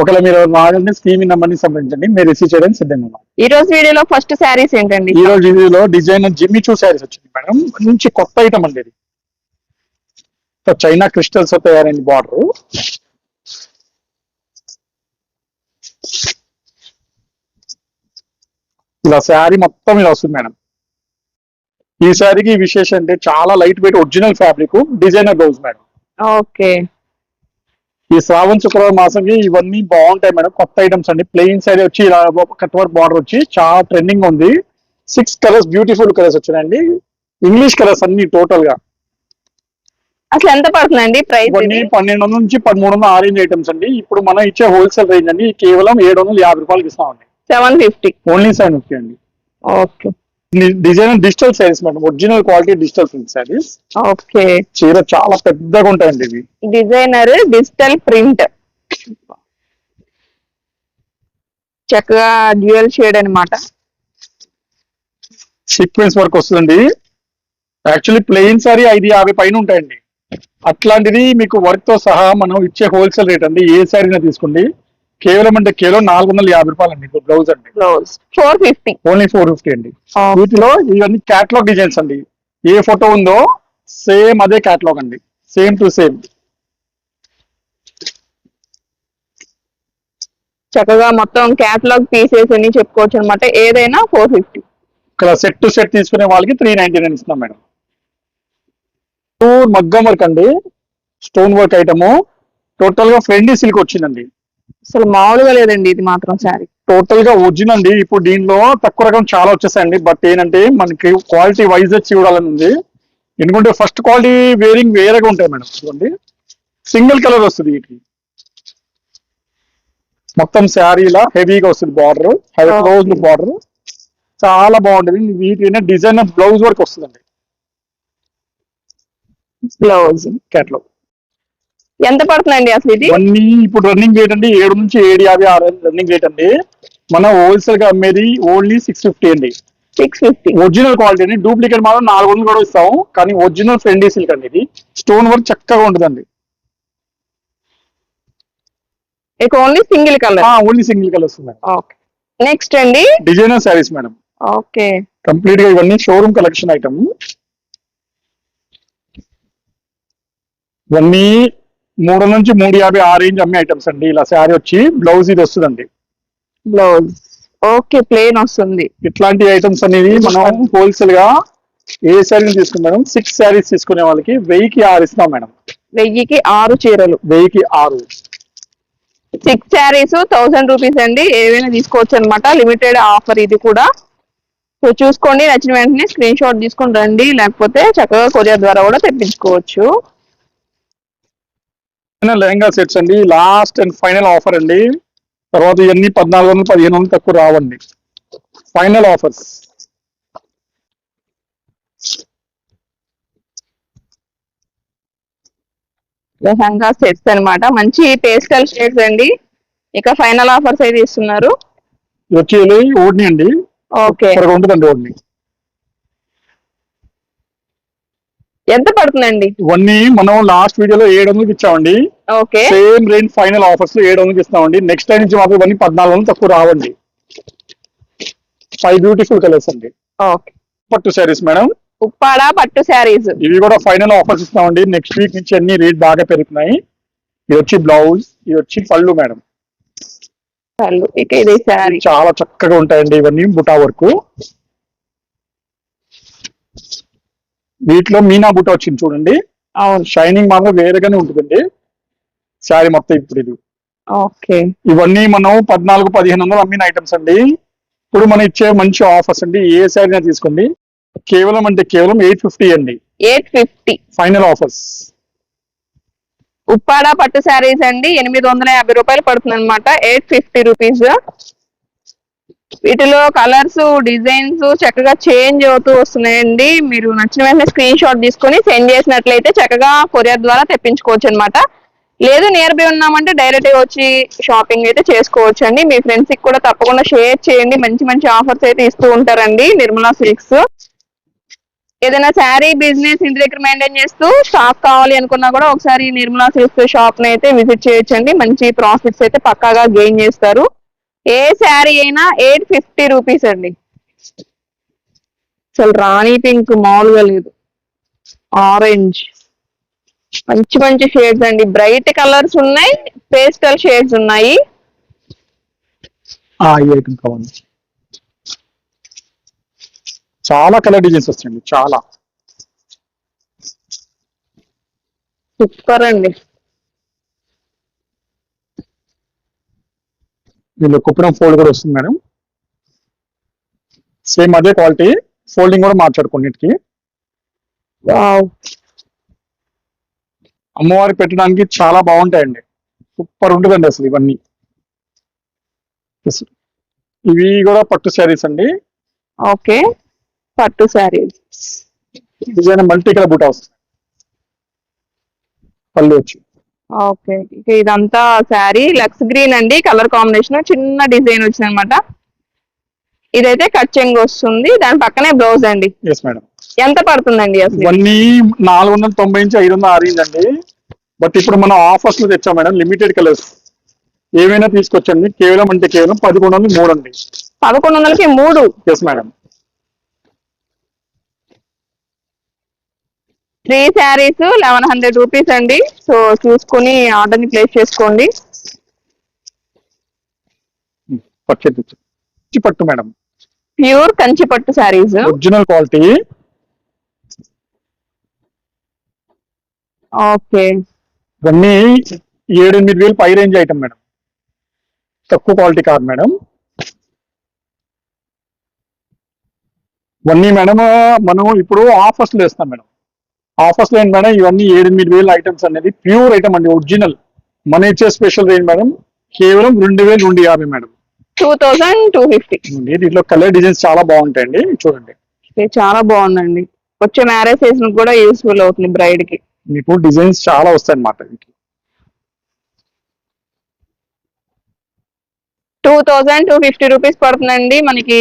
ఒకవేళ మీరు వాడండి స్కీమ్ నెంబర్ని సంప్రదించండి. మీరు రిసీవ్ చేయడానికి సిద్ధంగా ఉన్నాం. ఈ రోజు వీడియోలో ఫస్ట్ శారీస్ ఏంటండి? ఈ రోజు వీడియోలో డిజైన్ జిమ్మి చూ శారీస్ వచ్చింది మేడం. మంచి కొత్త ఐటమ్ అండి ఇది. సో చైనా క్రిస్టల్స్తో తయారైన బార్డర్. ఇలా శారీ మొత్తం ఇలా వస్తుంది మేడం. ఈ శారీకి విశేషం అంటే చాలా light weight original fabric designer blouse madam. Okay. ఈ శ్రావణ శుక్రవారం మాసంకి ఇవన్నీ బాగుంటాయి మేడం. కొత్త ఐటమ్స్ అండి. ప్లెయిన్ శారీ వచ్చి ఇలా కట్ వర్క్ బార్డర్ వచ్చి చాలా ట్రెండింగ్ ఉంది. సిక్స్ కలర్స్ బ్యూటిఫుల్ కలర్స్ వచ్చినాయండి. ఇంగ్లీష్ కలర్స్ అన్ని టోటల్గా. అసలు ఎంత పడుతుందండి ప్రైస్ పన్నెండు వందల నుంచి పదమూడు వందల ఆరెంజ్ ఐటమ్స్ అండి. ఇప్పుడు మనం ఇచ్చే హోల్సేల్ రేంజ్ అండి. కేవలం ఏడు వందల యాభై రూపాయలకి ఇస్తామండి. Seven fifty only seven fifty అండి. Okay design digital saris madam. Original quality digital print saris. Okay. చీర చాలా పెద్దగా ఉంటాయండి ఇవి. Designer digital print. చక్కగా డ్యూయల్ షేడ్ అన్నమాట. సీక్వెన్స్ వర్క్ వస్తుందండి. యాక్చువల్లీ ప్లెయిన్ సారీ ఐదు యాభై పైన ఉంటాయండి. అట్లాంటిది మీకు వర్క్తో సహా మనం ఇచ్చే హోల్సేల్ రేట్ అండి. ఏ శారీనా తీసుకోండి. కేవలం అంటే కేవలం నాలుగు వందల యాభై రూపాయలు అండి బ్లౌజ్ అండి blouse four fifty only four fifty అండి. వీటిలో ఇవన్నీ క్యాటలాగ్ డిజైన్స్ అండి. ఏ ఫోటో ఉందో సేమ్ అదే క్యాటలాగ్ అండి. సేమ్ టు సేమ్ చక్కగా మొత్తం క్యాటలాగ్ పీసెస్ అని చెప్పుకోవచ్చు అనమాట ఏదైనా ఫోర్ ఫిఫ్టీ ఇక్కడ సెట్ టు సెట్ తీసుకునే వాళ్ళకి త్రీ నైన్టీ నైన్ ఇస్తున్నాం మేడం. ప్యూర్ మగ్గం వర్క్ అండి. స్టోన్ వర్క్ ఐటమ్ టోటల్గా ఫ్రెండ్లీ సిల్క్ వచ్చిందండి. అసలు మామూలుగా లేదండి ఇది మాత్రం శారీ. టోటల్గా ఒరిజినల్ అండి. ఇప్పుడు దీనిలో తక్కువ రకం చాలా వచ్చేసాయండి. బట్ ఏంటంటే మనకి క్వాలిటీ వైజ్ చూడాలని ఉంది. ఎందుకంటే ఫస్ట్ క్వాలిటీ వేరింగ్ వేరేగా ఉంటాయి మేడం. చూడండి సింగిల్ కలర్ వస్తుంది వీటికి. మొత్తం శారీలా హెవీగా వస్తుంది బార్డర్ హెవీ. క్లోజ్ బార్డర్ చాలా బాగుంటుంది. వీటి డిజైన్ బ్లౌజ్ వర్క్ వస్తుందండి. బ్లౌజ్ క్యాట్లో ఎంత పడుతుందండి అసలు ఇది? ఇవన్నీ ఇప్పుడు రన్నింగ్ రేట్ అండి ఏడు నుంచి ఏడు యాభై ఆరు రన్నింగ్ రేట్ అండి. మన హోల్సేల్గా అమ్మేది ఓన్లీ సిక్స్ ఫిఫ్టీ అండి. సిక్స్ ఫిఫ్టీ ఒరిజినల్ క్వాలిటీ అండి. డూప్లికేట్ మాత్రం నాలుగు వందలు కూడా ఇస్తాం కానీ ఒరిజినల్ ఫ్రెండీ సిల్క్ అండి ఇది. స్టోన్ వర్క్ చక్కగా ఉంటుందండి. ఇక only single colour only single colour వస్తుంది ఓకే నెక్స్ట్ అండి. డిజైనర్ శారీస్ మేడం ఓకే కంప్లీట్గా ఇవన్నీ షోరూమ్ కలెక్షన్ ఐటమ్ ఇవన్నీ మూడు నుంచి మూడు యాభై ఆ రేంజ్ అమ్మే ఐటమ్స్ అండి. ఇలా శారీ వచ్చి బ్లౌజ్ ఇది వస్తుందండి. బ్లౌజ్ ఓకే ప్లేన్ వస్తుంది. ఇట్లాంటి ఐటమ్స్ అనేది మనం హోల్సేల్గా ఏ శారీ తీసుకుంటాం సిక్స్ శారీస్ తీసుకునే వాళ్ళకి వెయ్యికి ఆరు ఇస్తాం మేడం. వెయ్యికి ఆరు చీరలు. వెయ్యికి ఆరు. సిక్స్ శారీస్ థౌసండ్ రూపీస్ అండి. ఏవైనా తీసుకోవచ్చు అనమాట లిమిటెడ్ ఆఫర్ ఇది కూడా. సో చూసుకోండి. నచ్చిన వెంటనే స్క్రీన్ షాట్ తీసుకొని రండి. లేకపోతే చక్కగా కొరియర్ ద్వారా కూడా తెప్పించుకోవచ్చు. లెహంగా సెట్స్ అండి. లాస్ట్ అండ్ ఫైనల్ ఆఫర్ అండి. తర్వాత ఇవన్నీ పద్నాలుగు వందలు పదిహేను వందలు తక్కువ రావండి. ఫైనల్ ఆఫర్స్ లెహంగా సెట్స్ అన్నమాట. మంచి పేస్టల్ షేడ్స్ అండి. ఇక ఫైనల్ ఆఫర్స్ అయితే ఇస్తున్నారు వచ్చి ఓడ్ని అండి. ఓకే ఉంటుందండి ఓడ్ని. ఎంత పడుతుందండి? ఇవన్నీ మనం లాస్ట్ వీడియోలో ఏడు వందలకి ఇచ్చామండి. ఓకే సేమ్ రేంజ్ ఫైనల్ ఆఫర్స్లో ఏడు వందలకి ఇస్తామండి. నెక్స్ట్ టైం నుంచి మాత్రం ఇవన్నీ పద్నాలుగు వందలు తక్కువ రావండి. ఫైవ్ బ్యూటిఫుల్ కలర్స్ అండి. ఓకే పట్టు శారీస్ మేడం ఉప్పాడ పట్టు శారీస్ ఇవి కూడా ఫైనల్ ఆఫర్స్ ఇస్తామండి. నెక్స్ట్ వీక్ నుంచి అన్ని రేట్ బాగా పెరుగుతున్నాయి. ఇది వచ్చి బ్లౌజ్ ఇది వచ్చి పళ్ళు మేడం ఇక ఇది శారీ చాలా చక్కగా ఉంటాయండి ఇవన్నీ బుటా వర్క్. వీటిలో మీనా బుట్ట వచ్చింది చూడండి. షైనింగ్ మాత్రం వేరేగానే ఉంటుందండి. శారీ మొత్తం ఇప్పుడు ఇది. ఓకే. ఇవన్నీ మనం పద్నాలుగు పదిహేను వందలు అమ్మిన ఐటమ్స్ అండి. ఇప్పుడు మనం ఇచ్చే మంచి ఆఫర్స్ అండి ఏ శారీ తీసుకోండి. కేవలం అంటే కేవలం ఎయిట్ ఫిఫ్టీ అండి. Eight fifty. Final offers Uppada పట్టు శారీస్ అండి ఎనిమిది వందల యాభై రూపాయలు పడుతుంది అనమాట ఎయిట్ ఫిఫ్టీ రూపీస్. వీటిలో కలర్స్ డిజైన్స్ చక్కగా చేంజ్ అవుతూ వస్తున్నాయండి. మీరు నచ్చిన వెంటనే స్క్రీన్ షాట్ తీసుకొని సెండ్ చేసినట్లయితే చక్కగా కొరియర్ ద్వారా తెప్పించుకోవచ్చు అనమాట లేదు నియర్ బై ఉన్నామంటే డైరెక్ట్గా వచ్చి షాపింగ్ అయితే చేసుకోవచ్చు అండి మీ ఫ్రెండ్స్కి కూడా తప్పకుండా షేర్ చేయండి. మంచి మంచి ఆఫర్స్ అయితే ఇస్తూ ఉంటారండి నిర్మలా సిల్క్స్ ఏదైనా శారీ బిజినెస్ ఇంటి దగ్గర మెయింటైన్ చేస్తూ స్టాక్ కావాలి అనుకున్నా కూడా ఒకసారి నిర్మలా సిల్క్స్ షాప్ని అయితే విజిట్ చేయొచ్చండి. మంచి ప్రాఫిట్స్ అయితే పక్కాగా గెయిన్ చేస్తారు. ఏ శారీ అయినా ఎయిట్ ఫిఫ్టీ రూపీస్ అండి. అసలు రాణి పింక్ మామూలుగా లేదు. ఆరెంజ్. మంచి మంచి షేడ్స్ అండి. బ్రైట్ కలర్స్ ఉన్నాయి పేస్టల్ షేడ్స్ ఉన్నాయి. చాలా కలర్ డిజైన్స్ వస్తాయండి చాలా. సూపర్ అండి. వీళ్ళు కుప్పడం ఫోల్డ్ కూడా వస్తుంది మేడం సేమ్ అదే క్వాలిటీ ఫోల్డింగ్ కూడా మార్చాడుకొన్నిటికి వావ్ అమ్మవారికి పెట్టడానికి చాలా బాగుంటాయండి. సూపర్ ఉంటుందండి అసలు ఇవన్నీ. ఇవి కూడా పట్టు శారీస్ అండి. ఓకే. పట్టు శారీస్. డిజైన్ మల్టీ కలర్ బూటా వస్తుంది. పళ్ళు వచ్చి. ఓకే. ఇదంతా శారీ లక్స్ గ్రీన్ అండి కలర్ కాంబినేషన్. చిన్న డిజైన్ వచ్చింది అనమాట ఇదైతే కట్ చెంగ్ వస్తుంది. దాని పక్కనే బ్లౌజ్ అండి. ఎస్ మేడం ఎంత పడుతుందండి ఇవన్నీ నాలుగు వందల తొంభై నుంచి ఐదు వందల ఆరేంజ్ అండి. బట్ ఇప్పుడు మనం ఆఫర్స్లో తెచ్చాం మేడం లిమిటెడ్ కలర్స్ ఏమైనా తీసుకొచ్చండి. కేవలం అంటే కేవలం పదకొండు వందలు మూడు అండి. పదకొండు వందలకి మూడు? Yes madam three saris eleven hundred rupees అండి. సో చూసుకుని ఆర్డర్ని ప్లేస్ చేసుకోండి. పట్టు మేడం. ప్యూర్ కంచి పట్టు శారీస్. Original quality. ఓకే. ఇవన్నీ ఏడు ఎనిమిది వేలు పై రేంజ్ ఐటమ్ మేడం. తక్కువ క్వాలిటీ కాదు మేడం. ఇవన్నీ మేడం మనం ఇప్పుడు ఆఫర్స్లో ఇస్తాం మేడం. ఆఫర్స్లో ఏంటి మేడం ఇవన్నీ ఏడు ఎనిమిది వేలు ఐటమ్స్ అనేది ప్యూర్ ఐటమ్ అండి ఒరిజినల్. మన ఇచ్చే స్పెషల్ రేంజ్ మేడం కేవలం రెండు వేలు రెండు యాభై madam. Two thousand two fifty. దీంట్లో కలర్ డిజైన్స్ చాలా బాగుంటాయండి చూడండి. చాలా బాగుందండి. వచ్చే మ్యారేజ్ సీజన్ కూడా యూస్ఫుల్ అవుతుంది బ్రైడ్కి. మీకు డిజైన్స్ చాలా వస్తాయి అన్నమాట two thousand two fifty rupees పడుతుందండి మనకి.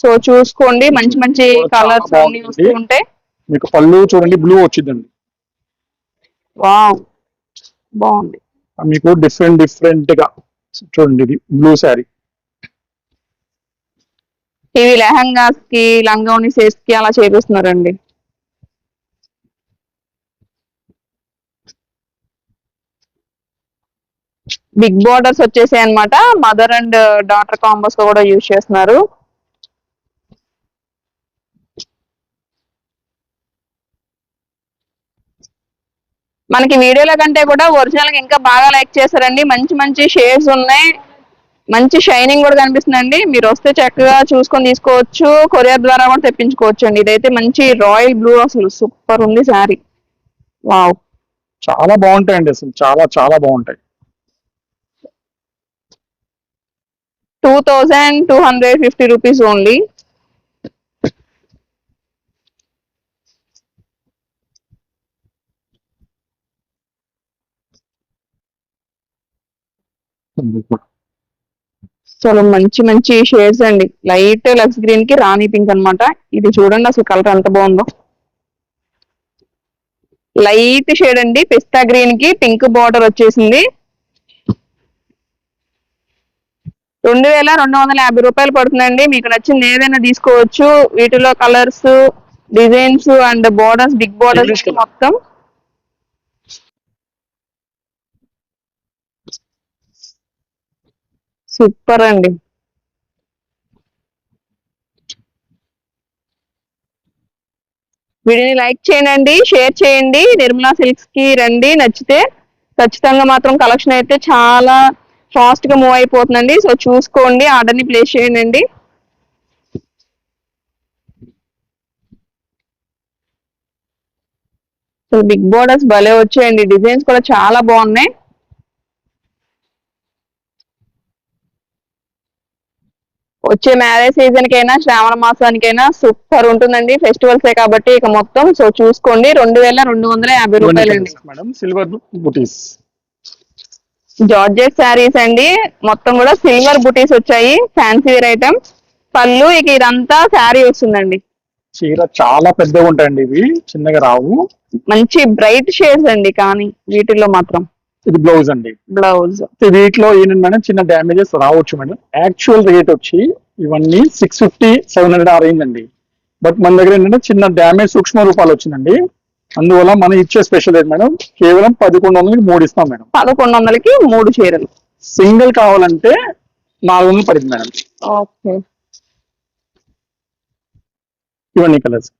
సో చూసుకోండి మంచి మంచి కలర్స్ అన్ని బాగుంటుంది. వస్తూ ఉంటాయి. మీకు పళ్ళు చూడండి బ్లూ వచ్చిందండి. వావ్ బాగుంది. మీకు డిఫరెంట్ డిఫరెంట్గా చూడండి ఇది బ్లూ శారీ ఇవి లెహంగాస్కి లంగాని సెట్స్కి అలా చేపిస్తున్నారండి. బిగ్ బార్డర్స్ వచ్చేసాయి అన్నమాట మదర్ అండ్ డాటర్ కాంబోస్ కూడా యూజ్ చేస్తున్నారు. మనకి వీడియోల కంటే కూడా ఒరిజినల్గా ఇంకా బాగా లైక్ చేశారండి. మంచి మంచి షేడ్స్ ఉన్నాయి. మంచి షైనింగ్ కూడా కనిపిస్తుందండి. మీరు వస్తే చక్కగా చూసుకొని తీసుకోవచ్చు. కొరియర్ ద్వారా కూడా తెప్పించుకోవచ్చు అండి. ఇదైతే మంచి రాయల్ బ్లూ అసలు సూపర్ ఉంది శారీ వావ్ చాలా బాగుంటాయండి అసలు. చాలా చాలా బాగుంటాయి. Two thousand two hundred fifty rupees only చాలా మంచి మంచి షేడ్స్ అండి. లైట్ లక్స్ గ్రీన్కి రాణి పింక్ అన్నమాట. ఇది చూడండి అసలు కలర్ ఎంత బాగుందో. లైట్ షేడ్ అండి. పిస్తా గ్రీన్కి పింక్ బార్డర్ వచ్చేసింది. రెండు వేల రెండు వందల యాభై రూపాయలు పడుతుందండి. మీకు నచ్చింది ఏదైనా తీసుకోవచ్చు. వీటిలో colours designs and borders big borders. మొత్తం. సూపర్ అండి వీడియోని లైక్ చేయండి షేర్ చేయండి నిర్మలా సిల్క్స్కి రండి నచ్చితే ఖచ్చితంగా మాత్రం కలెక్షన్ అయితే చాలా ఫాస్ట్గా మూవ్ అయిపోతుందండి. సో చూసుకోండి ఆర్డర్ని ప్లేస్ చేయండి. సో బిగ్ బోర్డర్స్ భలే వచ్చాయండి. డిజైన్స్ కూడా చాలా బాగున్నాయి. వచ్చే మ్యారేజ్ సీజన్ కైనా శ్రావణ మాసానికైనా సూపర్ ఉంటుందండి. ఫెస్టివల్స్ కాబట్టి ఇక మొత్తం. సో చూసుకోండి. రెండు వేల రెండు వందల యాభై రూపాయలండి. Madam. Silver buttis georgette saris అండి. మొత్తం కూడా సిల్వర్ బుటీస్ వచ్చాయి. ఫ్యాన్సీ వేర్ ఐటమ్ పళ్ళు ఇక ఇదంతా శారీ వస్తుందండి. చీర చాలా పెద్దగా ఉంటాయండి ఇవి. చిన్నగా రావు. మంచి బ్రైట్ షేడ్స్ అండి కానీ వీటిల్లో మాత్రం. ఇది బ్లౌజ్ అండి. బ్లౌజ్ వీటిలో ఏంటంటే మేడం చిన్న డ్యామేజెస్ రావచ్చు మేడం యాక్చువల్ రేట్ వచ్చి ఇవన్నీ సిక్స్ ఫిఫ్టీ సెవెన్ హండ్రెడ్ ఆ రేంజ్ అండి. బట్ మన దగ్గర ఏంటంటే చిన్న డ్యామేజ్ సూక్ష్మ రూపాలు వచ్చిందండి. అందువల్ల మనం ఇచ్చే స్పెషల్ రేట్ మేడం కేవలం పదకొండు వందలకి మూడు ఇస్తాం మేడం పదకొండు వందలకి మూడు చీరలు. సింగిల్ కావాలంటే నాలుగు వందలు పడింది మేడం ఓకే ఇవన్నీ కలర్స్